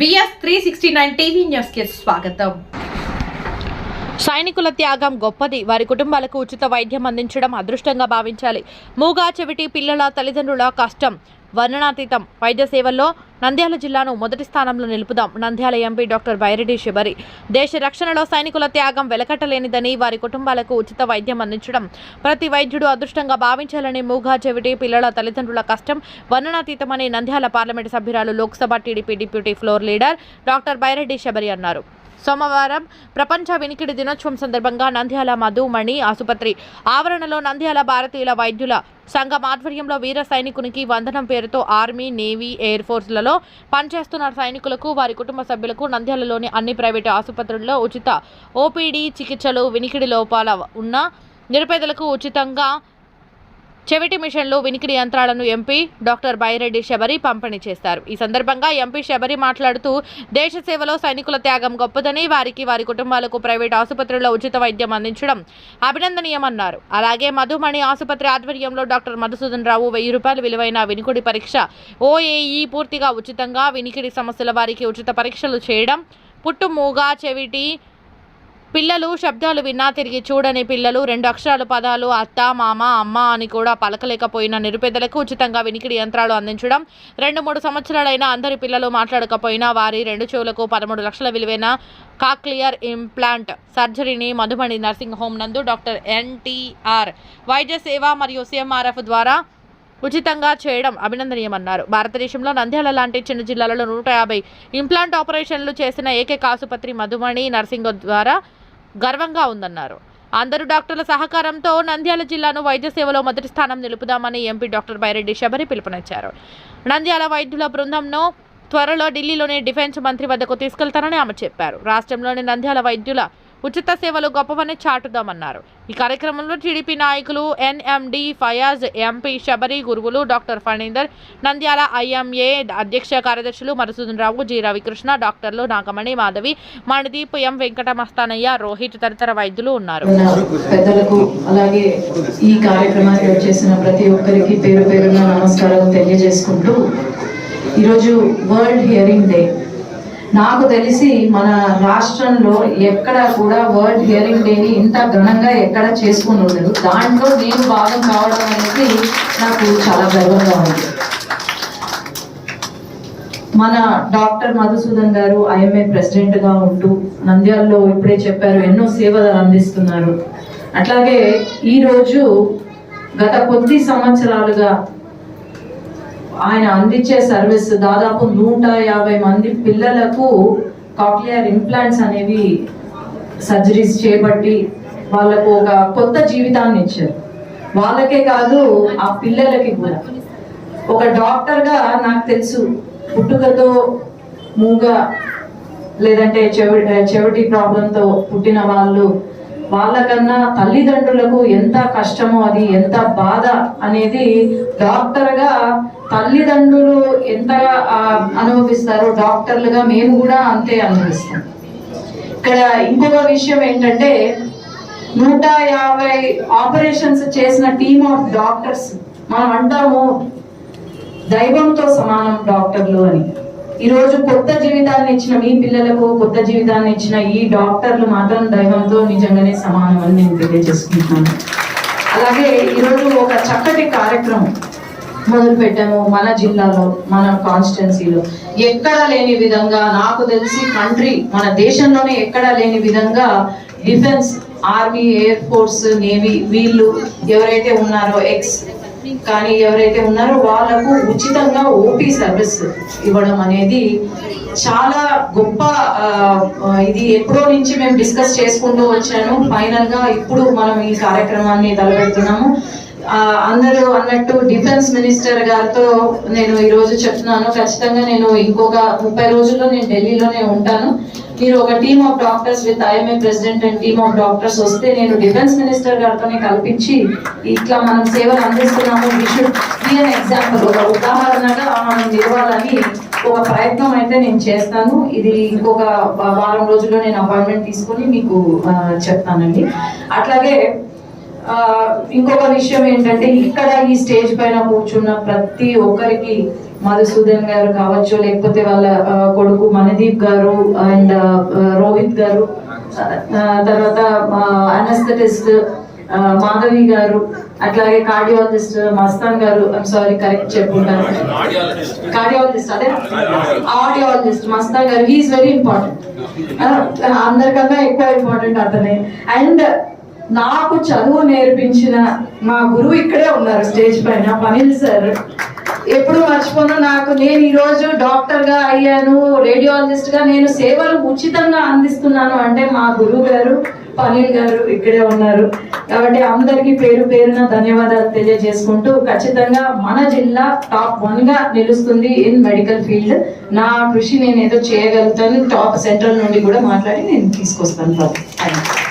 VS three sixty nine TV న్యూస్కి స్వాగతం. సైనికుల త్యాగం గొప్పది. వారి కుటుంబాలకు ఉచిత వైద్యం అందించడం అదృష్టంగా భావించాలి. మూగా చెవిటి పిల్లల తల్లిదండ్రుల కష్టం వర్ణనాతీతం. వైద్య సేవల్లో నంద్యాల జిల్లాను మొదటి స్థానంలో నిలుపుదాం. Nandyal MP doctor Byreddy Shabari. దేశ రక్షణలో సైనికుల త్యాగం వెలకట్టలేనిదని వారి కుటుంబాలకు ఉచిత వైద్యం అందించడం ప్రతి వైద్యుడు అదృష్టంగా భావించాలని మూగా చెవిటి పిల్లల తల్లిదండ్రుల కష్టం వర్ణనాతీతమని నంద్యాల పార్లమెంటు సభ్యురాలు Lok Sabha TDP deputy floor leader doctor Byreddy Shabari అన్నారు. సోమవారం ప్రపంచ వినికిడి దినోత్సవం సందర్భంగా నంద్యాల మధుమణి ఆసుపత్రి ఆవరణలో నంద్యాల భారతీయుల వైద్యుల సంఘం ఆధ్వర్యంలో వీర సైనికునికి వందనం పేరుతో ఆర్మీ నేవీ ఎయిర్ ఫోర్స్లలో పనిచేస్తున్న సైనికులకు వారి కుటుంబ సభ్యులకు నంద్యాలలోని అన్ని ప్రైవేటు ఆసుపత్రుల్లో ఉచిత ఓపీడీ చికిత్సలు వినికిడి లోపాల ఉన్న నిరుపేదలకు ఉచితంగా చెవిటి మిషన్లు వినికిడి యంత్రాలను ఎంపీ డాక్టర్ బైరెడ్డి శబరి పంపిణీ చేస్తారు. ఈ సందర్భంగా ఎంపీ శబరి మాట్లాడుతూ దేశ సేవలో సైనికుల త్యాగం గొప్పదని వారికి వారి కుటుంబాలకు ప్రైవేట్ ఆసుపత్రుల్లో ఉచిత వైద్యం అందించడం అభినందనీయమన్నారు. అలాగే మధుమణి ఆసుపత్రి ఆధ్వర్యంలో డాక్టర్ మధుసూదన్ రావు వెయ్యి రూపాయలు విలువైన వినికుడి పరీక్ష ఓఏఈ పూర్తిగా ఉచితంగా వినికిడి సమస్యల వారికి ఉచిత పరీక్షలు చేయడం పుట్టుమూగా చెవిటి పిల్లలు శబ్దాలు విన్నా తిరిగి చూడని పిల్లలు రెండు అక్షరాలు పదాలు అత్త మామ అమ్మ అని కూడా పలకలేకపోయిన నిరుపేదలకు ఉచితంగా వినికిడి యంత్రాలు అందించడం రెండు మూడు సంవత్సరాలైన అందరి పిల్లలు మాట్లాడకపోయినా వారి రెండు చెవులకు పదమూడు లక్షల విలువైన కాక్లియర్ ఇంప్లాంట్ సర్జరీని మధుబని నర్సింగ్ హోమ్ నందు డాక్టర్ ఎన్టీఆర్ వైద్య సేవ మరియు సిఎంఆర్ఎఫ్ ద్వారా ఉచితంగా చేయడం అభినందనీయమన్నారు. భారతదేశంలో నంద్యాల లాంటి చిన్న జిల్లాలలో నూట యాభై ఇంప్లాంట్ ఆపరేషన్లు చేసిన ఏకైక ఆసుపత్రి మధుమణి నర్సింగ్ ద్వారా గర్వంగా ఉందన్నారు. అందరు డాక్టర్ల సహకారంతో నంద్యాల జిల్లాను వైద్య సేవలో మొదటి స్థానం నిలుపుదామని ఎంపీ డాక్టర్ బైరెడ్డి శబరి పిలుపునిచ్చారు. నంద్యాల వైద్యుల బృందంను త్వరలో ఢిల్లీలోని డిఫెన్స్ మంత్రి వద్దకు తీసుకెళ్తానని ఆమె చెప్పారు. రాష్ట్రంలోని నంద్యాల వైద్యుల ఉచిత సేవలు గొప్పవని చాటుదామన్నారు. ఈ కార్యక్రమంలో టీడీపీ నాయకులు ఎన్ఎండి ఫయాజ్ ఎంపీ శబరి గురువులు డాక్టర్ ఫణీందర్ నంద్యాల ఐఎంఏ అధ్యక్ష కార్యదర్శులు మధుసూదన్ రావు జి రవికృష్ణ డాక్టర్లు నాగమణి మాధవి మణిదీప్ ఎం వెంకటమస్తానయ్య రోహిత్ తదితర వైద్యులు ఉన్నారు. పెద్దలకు అలాగే ఈ కార్యక్రమానికి వచ్చేసిన ప్రతి ఒక్కరికి పేరు పేరున నమస్కారాలు తెలియజేసుకుంటూ ఈరోజు వరల్డ్ హియరింగ్ డే నాకు తెలిసి మన రాష్ట్రంలో ఎక్కడ కూడా వరల్డ్ హియరింగ్ డేని ఇంత ఘనంగా ఎక్కడ చేసుకుని ఉండదు. దాంట్లో నేను భాగం కావడం అనేది నాకు చాలా గర్వంగా ఉంది. మన డాక్టర్ మధుసూదన్ గారు ఐఎంఏ ప్రెసిడెంట్గా ఉంటూ నంద్యాలలో ఇప్పుడే చెప్పారు ఎన్నో సేవలు అందిస్తున్నారు. అట్లాగే ఈరోజు గత కొద్ది సంవత్సరాలుగా ఆయన అందించే సర్వీస్ దాదాపు నూట యాభై మంది పిల్లలకు కాక్లియర్ ఇంప్లాంట్స్ అనేవి సర్జరీస్ చేపట్టి వాళ్ళకు ఒక కొత్త జీవితాన్ని ఇచ్చారు. వాళ్ళకే కాదు ఆ పిల్లలకి కూడా. ఒక డాక్టర్గా నాకు తెలుసు పుట్టుకతో మూగ లేదంటే చెవి చెవిటి ప్రాబ్లంతో పుట్టిన వాళ్ళు వాళ్ళకన్నా తల్లిదండ్రులకు ఎంత కష్టమో అది ఎంత బాధ అనేది డాక్టర్గా తల్లిదండ్రులు ఎంతగా అనుభవిస్తారో డాక్టర్లుగా మేము కూడా అంతే అనుభవిస్తాం. ఇక్కడ ఇంకొక విషయం ఏంటంటే నూట యాభై ఆపరేషన్స్ చేసిన టీమ్ ఆఫ్ డాక్టర్స్ మనం అంటాము దైవంతో సమానం డాక్టర్లు అని. ఈరోజు కొత్త జీవితాన్ని ఇచ్చిన మీ పిల్లలకు కొత్త జీవితాన్ని ఇచ్చిన ఈ డాక్టర్లు మాత్రం దైవంతో నిజంగానే సమానం అని నేను తెలియజేసుకుంటున్నాను. అలాగే ఈరోజు ఒక చక్కటి కార్యక్రమం మొదలు పెట్టాము మన జిల్లాలో మన కాన్స్టిట్యున్సీలో ఎక్కడ లేని విధంగా నాకు తెలిసి కంట్రీ మన దేశంలోనే ఎక్కడా లేని విధంగా defence army air force navy వీళ్ళు ఎవరైతే ఉన్నారో ఎక్స్ కానీ ఎవరైతే ఉన్నారో వాళ్ళకు ఉచితంగా ఓపీ సర్వీస్ ఇవ్వడం అనేది చాలా గొప్ప ఇది ఎప్పుడో నుంచి మేము డిస్కస్ చేసుకుంటూ వచ్చాను. ఫైనల్గా ఇప్పుడు మనం ఈ కార్యక్రమాన్ని తలపెడుతున్నాము. అందరూ అన్నట్టు డిఫెన్స్ మినిస్టర్ గారితో నేను ఈ రోజు చెప్తున్నాను. ఖచ్చితంగా నేను ఇంకొక ముప్పై రోజుల్లో నేను ఢిల్లీలోనే ఉంటాను. మీరు ఒక team of doctors with IMA president and team of doctors వస్తే నేను డిఫెన్స్ మినిస్టర్ గారితోనే కల్పించి ఇట్లా మనం సేవలు అందిస్తున్నాము. We should be an example ఒక ఉదాహరణగా మనం నిలవాలని ఒక ప్రయత్నం అయితే నేను చేస్తాను. ఇది ఇంకొక వారం రోజుల్లో నేను అపాయింట్మెంట్ తీసుకొని మీకు చెప్తానండి. అట్లాగే ఇంకొక విషయం ఏంటంటే ఇక్కడ ఈ స్టేజ్ పైన కూర్చున్న ప్రతి ఒక్కరికి మధుసూదన్ గారు కావచ్చు లేకపోతే వాళ్ళ కొడుకు మనదీప్ గారు అండ్ రోహిత్ గారు తర్వాత అనస్థటిస్ట్ మాధవి గారు అట్లాగే కార్డియాలజిస్ట్ మస్తాన్ గారు ఐమ్ సారీ కరెక్ట్ చెప్పుకుంటాను. కార్డియాలజిస్ట్ అదే? ఆడియాలజిస్ట్ మస్తాన్ గారు హీఈస్ వెరీ ఇంపార్టెంట్ అందరికన్నా ఎక్కువ ఇంపార్టెంట్ అతనే. అండ్ నాకు చదువు నేర్పించిన మా గురువు ఇక్కడే ఉన్నారు స్టేజ్ పైన పనిల్ సార్. ఎప్పుడు మర్చిపోను నాకు నేను ఈ రోజు డాక్టర్గా అయ్యాను రేడియాలజిస్ట్గా నేను సేవలు ఉచితంగా అందిస్తున్నాను అంటే మా గురువు గారు పనిల్ గారు ఇక్కడే ఉన్నారు. కాబట్టి అందరికీ పేరు పేరున ధన్యవాదాలు తెలియజేసుకుంటూ ఖచ్చితంగా మన జిల్లా టాప్ వన్గా నిలుస్తుంది ఇన్ మెడికల్ ఫీల్డ్. నా కృషి నేను ఏదో చేయగలుగుతాను టాప్ సెంట్రల్ నుండి కూడా మాట్లాడి నేను తీసుకొస్తాను.